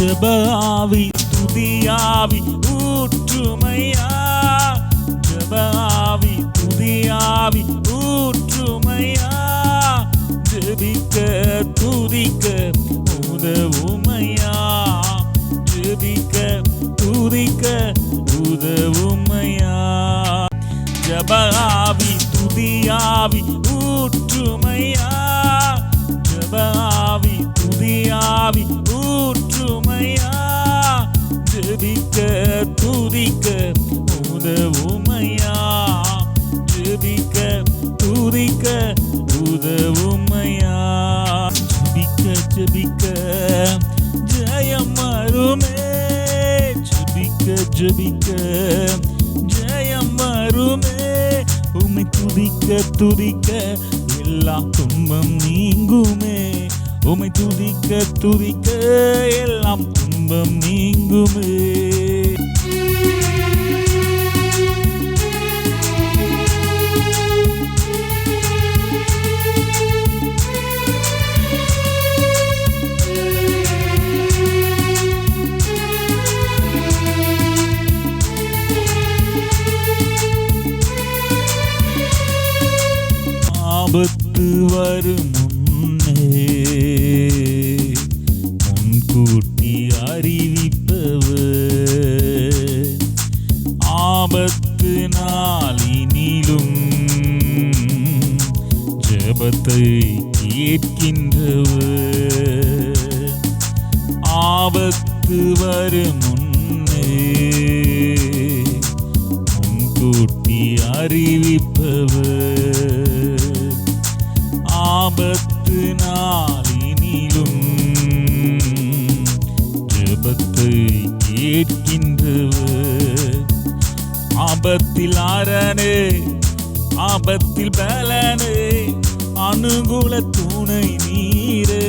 ஜபாவி துதியாவி ஊற்றுமையா? ஜபாவி துதியாவி ஊற்றுமையா? ஜபிக்க துதிக்க உதவுமையா? ஜபிக்க துதிக்க உதவுமையா? ஜபாவி துதியாவி ஊற்றுமையா? துதிக்க உதவுமையா ஜெபிக்க துதிக்க உதவுமையா ஜெபிக்க ஜெபிக்க ஜெயம் வருமே. ஜெபிக்க ஜெபிக்க ஜெயம் வருமே. உமை துதிக்க துதிக்க எல்லா துன்பம் நீங்குமே. உமை துதிக்க துதிக்க எல்லாம் துன்பம் நீங்குமே. ஆபத்து வரும் முன்னே முன்கூட்டி அறிவிப்பவர். ஆபத்து நாளினிலும் ஜபத்தை கேட்கின்றவர் ஆபத்து வரும் முன்னே முன்கூட்டி அறிவிப்பவர். கேட்கின்றவர் ஆபத்தில் ஆரனே ஆபத்தில் பலனே அனுகூல துணை நீரே.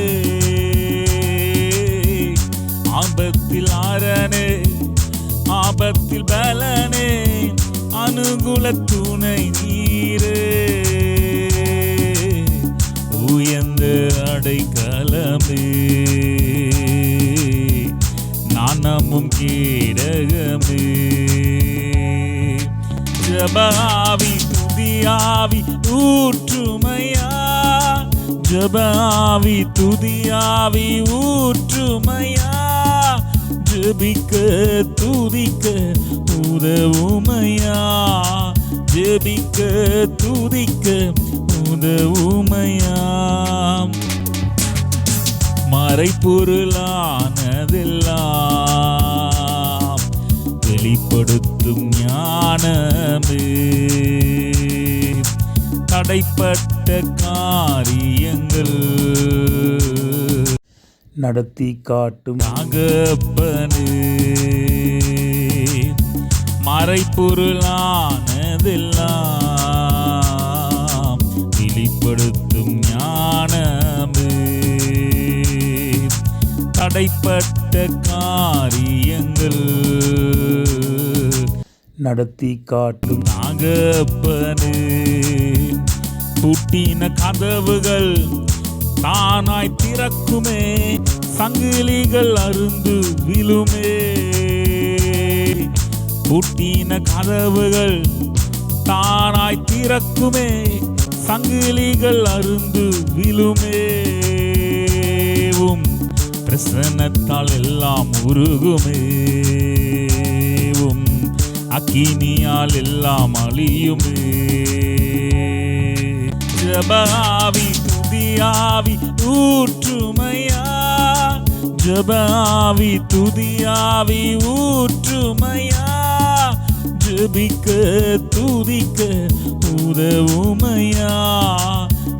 ஆபத்தில் ஆரனே ஆபத்தில் பலனே அனுகூல துணை நீரே. உயர்ந்த அடைக்கலமே கேடகமே ஜபாவி துதியாவி ஊற்றுமையா? ஜபாவி துதியாவி ஊற்றுமையா? ஜபிக்க துதிக்க உதவுமையா? ஜெபிக்க துதிக்க உதவுமையாம் மறைப்பொருளானதெல்லாம் வெளிப்படுத்தும் ஞானமே. தடைப்பட்ட காரியங்கள் நடத்தி காட்டும் அகப்பனே மறைப்பொருளானதெல்லாம் வெளிப்படுத்தும் ஞானமே. தடைப்பட்ட காரியங்கள் நடத்தி காட்டும். நாகப்பனு பூட்டின கதவுகள் தானாய் திறக்குமே சங்கிலிகள் அருந்து விழுமே. பூட்டின கதவுகள் தானாய் திறக்குமே சங்கிலிகள் அருந்து விழுமேவும். உம் பிரசன்னத்தால் எல்லாம் உருகுமே. அக்கினியால் எல்லாம் அழியுமே. ஜபாவி துதியாவி ஊற்றுமையா ஜபாவி துதியாவி ஊற்றுமையா ஜபிக்க துதிக்க உதவுமையா.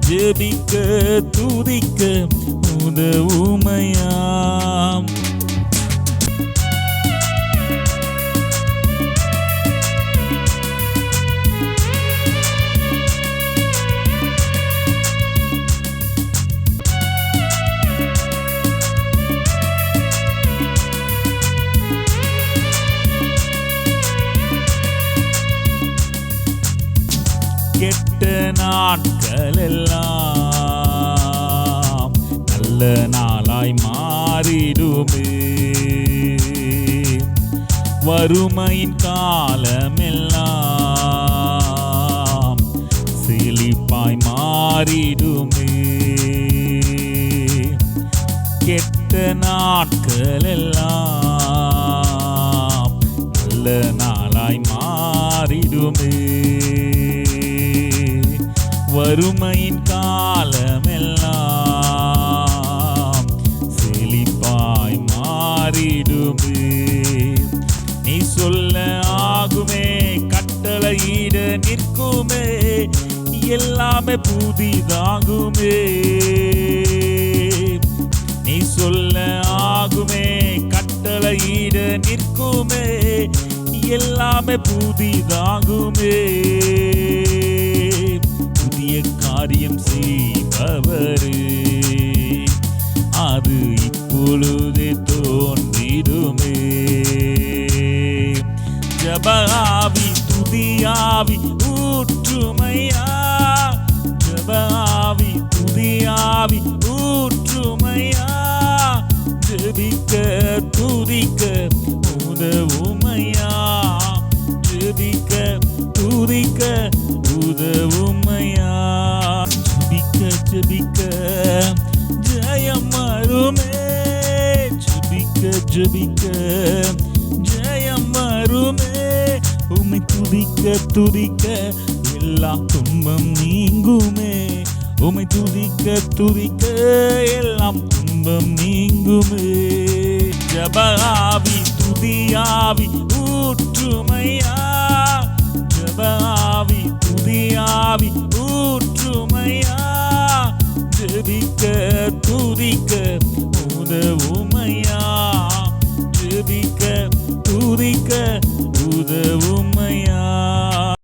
ஜபிக்க துதிக்க உதவுமையா. நாட்களெல்லாம் நல்ல நாளாய் மாறிடுமே. வறுமையின் காலமெல்லாம் செழிப்பாய் மாறிடுமே. கெட்ட நாட்களெல்லாம் நல்ல நாளாய் மாறிடுமே. வறுமையின் காலமெல்லாம் செழிப்பாய் மாறிடுமே. நீ சொல்ல ஆகுமே கட்டளையிட நிற்குமே எல்லாமே புதிதாகுமே. நீ சொல்ல ஆகுமே கட்டளையிட நிற்குமே எல்லாமே புதிதாகுமே. செய்பவரு அது இப்பொழுது தோன்றிடுமே. ஜபாவி துதியாவி ஊற்றுமையா ஜபிக்க ஜயம் வருமே. ஜபிக்க ஜபிக்க ஜயம் வருமே. உமை துதிக்க துதிக்க எல்லா துன்பம் நீங்குமே. உமை துதிக்க துதிக்க எல்லாம் துன்பம் நீங்குமே. ஜபாவி துதியாவி ஊற்றுமையா. ஜபாவி